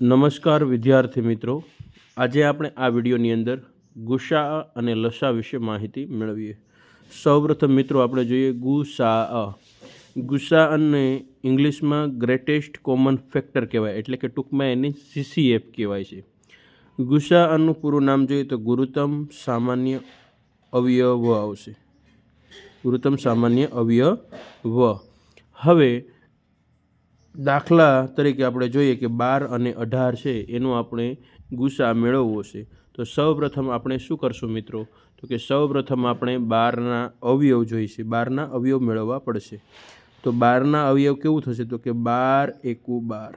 નમસ્કાર વિદ્યાર્થી મિત્રો. આજે આપણે આ વિડીયોની અંદર ગુસા અને લસા વિશે માહિતી મેળવીએ. સૌપ્રથમ મિત્રો આપણે જોઈએ ગુસા ગુસા અને ઇંગ્લિશમાં ગ્રેટેસ્ટ કોમન ફેક્ટર કહેવાય, એટલે કે ટૂંકમાં એની સીસીએફ કહેવાય છે. ગુસા અનનું પૂરું નામ જોઈએ તો ગુરુત્તમ સામાન્ય અવયવ આવશે. ગુરુત્તમ સામાન્ય અવયવ. હવે દાખલા તરીકે આપણે જોઈએ કે બાર અને અઢાર છે, એનો આપણે ગુસા મેળવવો છે. તો સૌપ્રથમ આપણે શું કરશું મિત્રો? તો કે સૌપ્રથમ આપણે બારના અવયવ જોઈશે. બારના અવયવ મેળવવા પડશે. તો બારના અવયવ કેવું થશે? તો કે બાર એકુ બાર.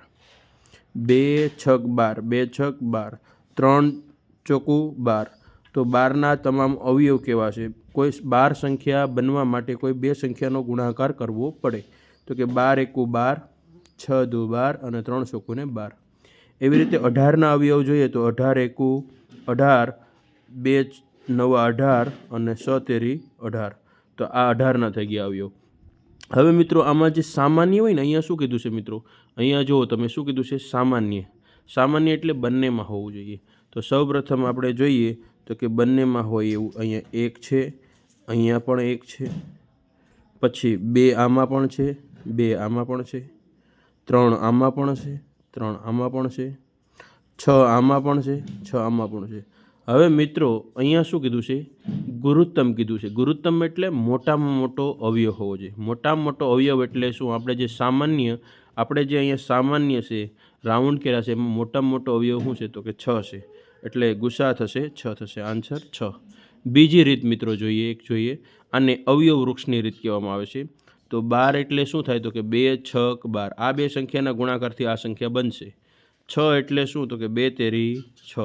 બે છક બાર. બે છક બાર. ત્રણ ચોકુ બાર. તો બારના તમામ અવયવ કેવા છે? કોઈ બાર સંખ્યા બનવા માટે કોઈ બે સંખ્યાનો ગુણાકાર કરવો પડે. તો કે બાર એકુ બાર છ દુ બાર અને ત્રણ ચોકુને બાર. એવી રીતે અઢારના અવયવ જોઈએ તો અઢાર એકુ, અઢાર, બે, નવા, અઢાર અને સ તેરી, અઢાર. તો આ અઢારના થઈ ગયા અવયવ. હવે મિત્રો, આમાં જે સામાન્ય હોય ને, અહીંયા શું કીધું છે મિત્રો? અહીંયા જુઓ, તમે શું કીધું છે? સામાન્ય. સામાન્ય એટલે બંનેમાં હોવું જોઈએ. તો સૌપ્રથમ આપણે જોઈએ તો કે બંનેમાં હોય એવું, અહીંયા એક છે, અહીંયા પણ એક છે, પછી બે આમાં પણ છે, બે આમાં પણ છે ત્રણ આમાં પણ છે, ત્રણ આમાં પણ છે, છ આમાં પણ છે, છ આમાં પણ છે. હવે મિત્રો, અહીંયા શું કીધું છે? ગુરુત્તમ કીધું છે. ગુરુત્તમ એટલે મોટામાં મોટો અવયવ હોવો જોઈએ. મોટામાં મોટો અવયવ એટલે શું? આપણે જે સામાન્ય, આપણે જે અહીંયા સામાન્ય છે, રાઉન્ડ કર્યા છે, એમાં મોટામાં મોટો અવયવ શું છે? તો કે છ છે. એટલે ગુસા થશે, છ થશે. આન્સર, છ. બીજી રીત મિત્રો જોઈએ, એક જોઈએ. આને અવયવ વૃક્ષની રીત કહેવામાં આવે છે. તો બાર એટલે શું થાય? તો કે બે છક બાર. આ બે સંખ્યાના ગુણાકારથી આ સંખ્યા બનશે. છ એટલે શું? તો કે બે, તેરી, છ.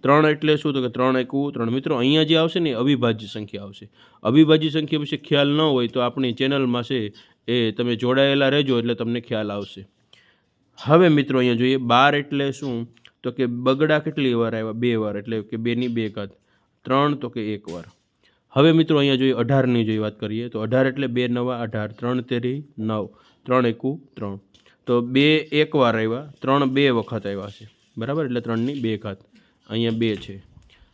ત્રણ એટલે શું? તો કે ત્રણ એકવું ત્રણ. મિત્રો, અહીંયા જે આવશે ને અવિભાજ્ય સંખ્યા આવશે. અવિભાજ્ય સંખ્યા વિશે ખ્યાલ ન હોય તો આપણી ચેનલમાં છે એ તમે જોડાયેલા રહેજો એટલે તમને ખ્યાલ આવશે. હવે મિત્રો, અહીંયા જોઈએ, બાર એટલે શું? તો કે બગડા કેટલી વાર આવ્યા? બે વાર. એટલે કે બેની બે ઘાત. ત્રણ તો કે એક વાર. હવે મિત્રો અહીંયા જોઈએ અઢારની જોઈએ વાત કરીએ, તો અઢાર એટલે બે નવા, અઢાર ત્રણ તેરી, નવ ત્રણ એકુ ત્રણ. તો બે એક વાર આવ્યા ત્રણ બે વખત આવ્યા છે. બરાબર? એટલે ત્રણની બે ઘાત. અહીંયા બે છે.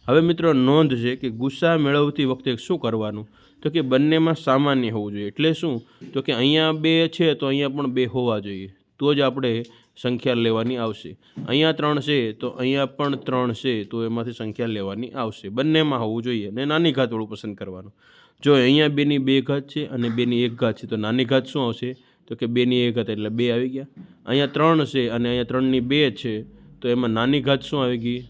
હવે મિત્રો નોંધ છે કે ગુસ્સા મેળવતી વખતે શું કરવાનું? તો કે બંનેમાં સામાન્ય હોવું જોઈએ. એટલે શું? તો કે અહીંયા બે છે તો અહીંયા પણ બે હોવા જોઈએ. તો જ આપણે સંખ્યા લેવાની આવશે. અહીંયા ત્રણ છે, તો અહીંયા પણ ત્રણ છે, તો એમાંથી સંખ્યા લેવાની આવશે. બંનેમાં હોવું જોઈએ અને નાની ઘાતવાળું પસંદ કરવાનું. જો અહીંયા બેની બે ઘાત છે અને બેની એક ઘાત છે, તો નાની ઘાત શું આવશે? તો કે બેની એક ઘાત, એટલે બે આવી ગયા. અહીંયા ત્રણ છે અને અહીંયા ત્રણની બે છે, તો એમાં નાની ઘાત શું આવી ગઈ?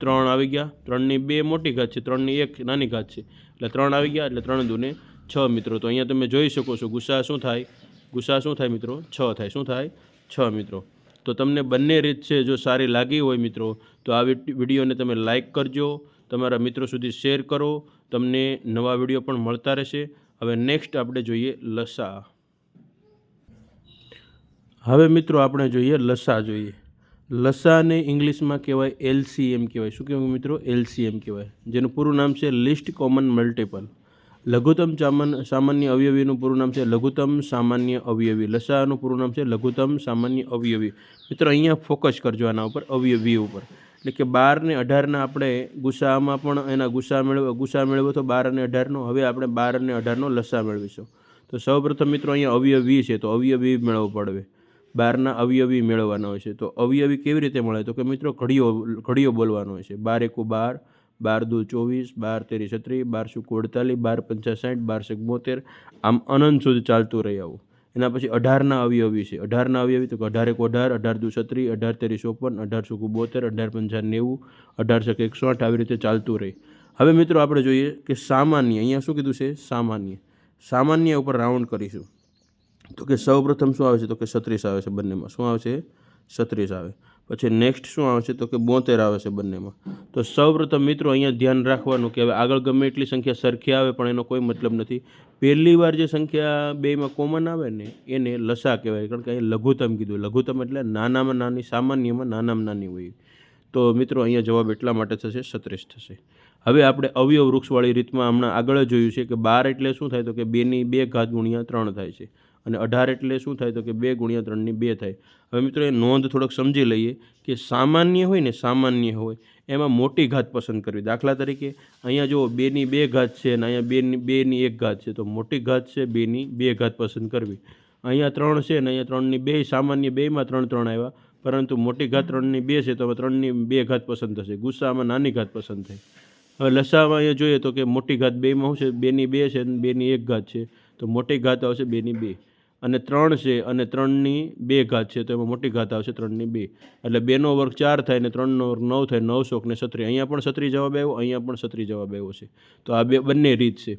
ત્રણ આવી ગયા. ત્રણની બે મોટી ઘાત છે, ત્રણની એક નાની ઘાત છે. એટલે ત્રણ આવી ગયા, એટલે ત્રણ દુને છ મિત્રો. તો અહીંયા તમે જોઈ શકો છો ગુસ્સા શું થાય? ગુસ્સા શું થાય મિત્રો? છ થાય. શું થાય? છ મિત્રો. તો તમને બંને રીત છે જો સારી લાગી હોય મિત્રો, તો આ વિડીયોને તમે લાઇક કરજો. તમારા મિત્રો સુધી શેર કરો. તમને નવા વીડિયો પણ મળતા રહેશે. હવે નેક્સ્ટ આપણે જોઈએ લસા. હવે મિત્રો આપણે જોઈએ લસા જોઈએ. લસાને ઇંગ્લિશમાં કહેવાય એલસીએમ કહેવાય. શું કહેવાય મિત્રો? એલસીએમ કહેવાય. જેનું પૂરું નામ છે લિસ્ટ કોમન મલ્ટિપલ. લઘુત્તમ સામાન્ય અવયવીનું પૂરું નામ છે લઘુત્તમ સામાન્ય અવયવી. લસાનું પૂરું નામ છે લઘુત્તમ સામાન્ય અવયવી. મિત્રો, અહીંયા ફોકસ કરજો આના ઉપર, અવયવી ઉપર. એટલે કે બાર ને અઢારના આપણે ગુસામાં પણ એના ગુસા મેળવ, ગુસા મેળવ્યો તો બાર અને અઢારનો, હવે આપણે બાર અને અઢારનો લસા મેળવીશું. તો સૌપ્રથમ મિત્રો, અહીંયા અવયવી છે, તો અવયવી મેળવવો પડવે. બારના અવયવી મેળવવાના હોય છે. તો અવયવી કેવી રીતે મળે? તો કે મિત્રો, ઘડીઓ ઘડીઓ બોલવાનો હોય છે. બાર એકુ બાર બાર દો ચોવીસ બાર તેરી છત્રીસ બાર સુક અડતાલીસ બાર પંચા સાઠ બાર સેક બોતેર. આમ અનંત સુધી ચાલતું રહી આવું. એના પછી અઢારના અવયવી છે. અઢારના અવયવી તો કે અઢાર એક અઢાર અઢાર દુ છત્રીસ, અઢાર તેરી ચોપન અઢાર સુકું બોતેર અઢાર પંચા નેવું અઢાર સક એકસો આઠ આવી રીતે ચાલતું રહે. હવે મિત્રો આપણે જોઈએ કે સામાન્ય, અહીંયા શું કીધું છે? સામાન્ય. સામાન્ય ઉપર રાઉન્ડ કરીશું. તો કે સૌપ્રથમ શું આવે છે? તો કે છત્રીસ આવે છે બંનેમાં. શું આવે છે? છત્રીસ આવે. પછી નેક્સ્ટ શું આવે છે તો કે બોતેર આવે છે બંનેમાં. તો સૌપ્રથમ મિત્રો અહીંયા ધ્યાન રાખવાનું કે હવે આગળ ગમે એટલી સંખ્યા સરખી આવે પણ એનો કોઈ મતલબ નથી. પહેલી વાર જે સંખ્યા બેમાં કોમન આવે ને એને લસા કહેવાય. કારણ કે અહીંયા લઘુત્તમ કીધું. લઘુત્તમ એટલે નાનામાં નાની, સામાન્યમાં નાનામાં નાની હોય. તો મિત્રો અહીંયા જવાબ એટલા માટે થશે સત્રીસ થશે. હવે આપણે અવયવ વૃક્ષવાળી રીતમાં હમણાં આગળ જોયું છે કે બાર એટલે શું થાય તો કે બેની બે ઘાત ગુણ્યા ત્રણ થાય છે. અને અઢાર એટલે શું થાય તો કે બે ગુણ્યા ત્રણની બે થાય. હવે મિત્રો એ નોંધ થોડોક સમજી લઈએ કે સામાન્ય હોય ને સામાન્ય હોય, એમાં મોટી ઘાત પસંદ કરવી. દાખલા તરીકે અહીંયા જુઓ, બેની બે ઘાત છે અને અહીંયા બેની બેની એક ઘાત છે. તો મોટી ઘાત છે, બેની બે ઘાત પસંદ કરવી. અહીંયા ત્રણ છે ને અહીંયા ત્રણની બે, સામાન્ય બેમાં ત્રણ ત્રણ આવ્યા. પરંતુ મોટી ઘાત ત્રણની બે છે તો હવે ત્રણની બે ઘાત પસંદ થશે. ગુસ્સામાં નાની ઘાત પસંદ થાય. હવે લસામાં અહીંયા જોઈએ તો કે મોટી ઘાત બેમાં શું છે? બેની બે છે અને બેની એક ઘાત છે. તો મોટી ઘાત આવશે બેની બે. અને ત્રણ છે અને ત્રણની બે ઘાત છે, તો એમાં મોટી ઘાત આવશે ત્રણની બે. એટલે બેનો વર્ગ ચાર થાય ને ત્રણનો વર્ગ નવ થાય, નવ શોક ને સત્રી અહીંયા પણ સત્રી જવાબ આવ્યો, અહીંયા પણ સત્રી જવાબ આવ્યો છે. તો આ બે, બંને રીત છે.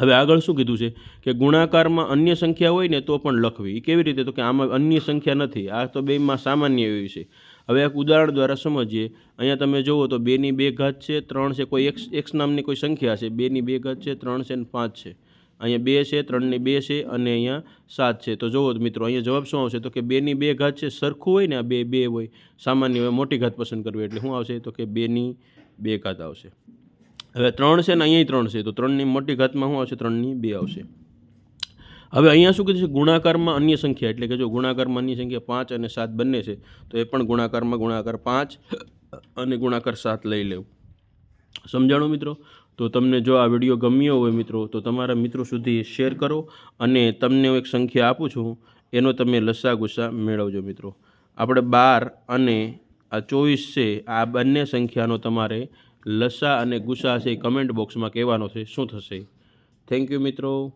હવે આગળ શું કીધું છે? કે ગુણાકારમાં અન્ય સંખ્યા હોય ને તો પણ લખવી. એ કેવી રીતે? તો કે આમાં અન્ય સંખ્યા નથી. આ તો બેમાં સામાન્ય એવી છે. હવે એક ઉદાહરણ દ્વારા સમજીએ. અહીંયા તમે જુઓ તો બેની બે ઘાત છે, ત્રણ છે, કોઈ એક્સ એક્સ નામની કોઈ સંખ્યા છે. બેની બે ઘાત છે, ત્રણ છે ને પાંચ છે. અહીંયા બે છે, ત્રણની બે છે અને અહીંયા સાત છે. તો જુઓ મિત્રો, અહીંયા જવાબ શું આવશે? તો કે બેની બે ઘાત છે, સરખું હોય ને આ બે બે હોય. સામાન્ય હોય મોટી ઘાત પસંદ કરવી એટલે શું આવશે? તો કે બેની બે ઘાત આવશે. હવે ત્રણ છે ને અહીંયા ત્રણ છે, તો ત્રણની મોટી ઘાતમાં શું આવશે? ત્રણની બે આવશે. હવે અહીંયા શું કીધું છે? ગુણાકારમાં અન્ય સંખ્યા. એટલે કે જો ગુણાકારમાં અન્ય સંખ્યા પાંચ અને સાત બંને છે, તો એ પણ ગુણાકારમાં ગુણાકાર પાંચ અને ગુણાકાર સાત લઈ લેવું. સમજાણું મિત્રો? તો તમને જો આ વીડિયો ગમ્યો હોય મિત્રો, તો તમારા મિત્રો સુધી શેર કરો અને તમને હું એક સંખ્યા આપું છું, એનો તમે લસા ગુસ્સા મેળવજો મિત્રો. આપણે બાર અને આ ચોવીસ છે, આ બંને સંખ્યાનો તમારે લસા અને ગુસ્સા છે કમેન્ટ બોક્સમાં કહેવાનો છે, શું થશે? થેન્ક યુ મિત્રો.